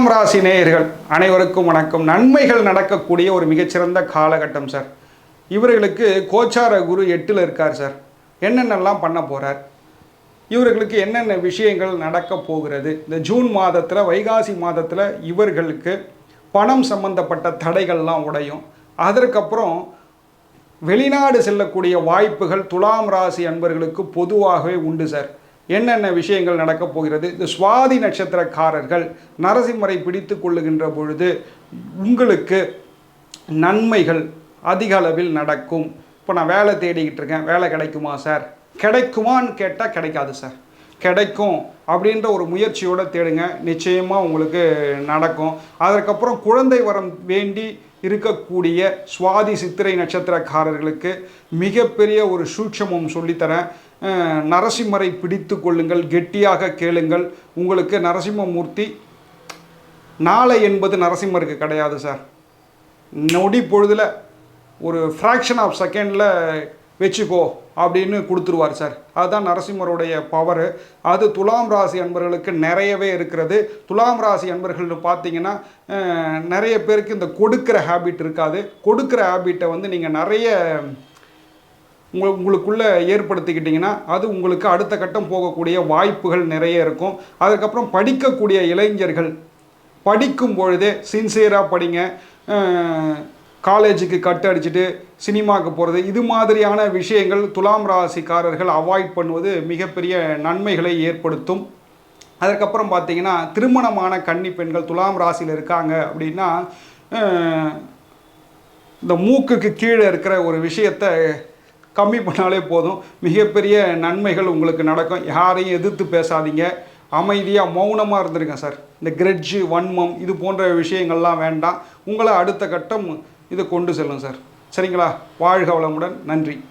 துலாம் ராசி நேயர்கள் அனைவருக்கும் வணக்கம். நன்மைகள் நடக்கக்கூடிய ஒரு மிகச்சிறந்த காலகட்டம் சார். இவர்களுக்கு கோச்சார குரு எட்டில் இருக்கார் சார். என்னென்னலாம் பண்ண போகிறார் இவர்களுக்கு என்னென்ன விஷயங்கள் நடக்க போகிறது? இந்த ஜூன் மாதத்தில் வைகாசி மாதத்தில் இவர்களுக்கு பணம் சம்பந்தப்பட்ட தடைகள்லாம் உடையும். அதற்கப்புறம் வெளிநாடு செல்லக்கூடிய வாய்ப்புகள் துலாம் ராசி அன்பர்களுக்கு பொதுவாகவே உண்டு சார். என்னென்ன விஷயங்கள் நடக்கப் போகிறது? இந்த சுவாதி நட்சத்திரக்காரர்கள் நரசிம்மரை பிடித்து கொள்ளுகின்ற பொழுது உங்களுக்கு நன்மைகள் அதிக அளவில் நடக்கும். இப்போ நான் வேலை தேடிக்கிட்டு இருக்கேன். வேலை கிடைக்குமா சார்? கிடைக்குமான்னு கேட்டால் கிடைக்காது சார். கிடைக்கும் அப்படின்ற ஒரு முயற்சியோடு தேடுங்க. நிச்சயமாக உங்களுக்கு நடக்கும். அதற்கப்புறம் குழந்தை வரம் வேண்டி இருக்கக்கூடிய சுவாதி சித்திரை நட்சத்திரக்காரர்களுக்கு மிகப்பெரிய ஒரு சூட்சமும் சொல்லித்தரேன். நரசிம்மரை பிடித்து கொள்ளுங்கள் கெட்டியாக கேளுங்கள். உங்களுக்கு நரசிம்மமூர்த்தி நாளை என்பது நரசிம்மருக்கு கிடையாது சார். நொடி பொழுதில் ஒரு ஃப்ராக்ஷன் ஆஃப் செகண்டில் வச்சுக்கோ அப்படின்னு கொடுத்துருவார் சார். அதுதான் நரசிம்மருடைய பவர் அது துலாம் ராசி அன்பர்களுக்கு நிறையவே இருக்கிறது. துலாம் ராசி அன்பர்கள் பார்த்தீங்கன்னா நிறைய பேருக்கு இந்த கொடுக்கிற ஹேபிட் இருக்காது. கொடுக்கிற ஹேபிட்டை வந்து நீங்கள் நிறைய உங்கள் உங்களுக்குள்ளே ஏற்படுத்திக்கிட்டிங்கன்னா அது உங்களுக்கு அடுத்த கட்டம் போகக்கூடிய வாய்ப்புகள் நிறைய இருக்கும். அதுக்கப்புறம் படிக்கக்கூடிய இளைஞர்கள் படிக்கும் பொழுதே சின்சியராக படிங்க. காலேஜுக்கு கட் அடிச்சுட்டு சினிமாவுக்கு போகிறது இது மாதிரியான விஷயங்கள் துலாம் ராசிக்காரர்கள் அவாய்ட் பண்ணுவது மிகப்பெரிய நன்மைகளை ஏற்படுத்தும். அதற்கப்புறம் பார்த்தீங்கன்னா திருமணமான கன்னி பெண்கள் துலாம் ராசியில் இருக்காங்க அப்படின்னா இந்த மூக்குக்கு கீழே இருக்கிற ஒரு விஷயத்தை கம்மி பண்ணாலே போதும். மிகப்பெரிய நன்மைகள் உங்களுக்கு நடக்கும். யாரையும் எதிர்த்து பேசாதீங்க. அமைதியாக மௌனமாக இருந்திருங்க சார். இந்த கிரெட்ஜு வன்மம் இது போன்ற விஷயங்கள்லாம் வேண்டாம். உங்களை அடுத்த கட்டம் இதை கொண்டு செல்லும் சார். சரிங்களா? வாழ்க வளமுடன். நன்றி.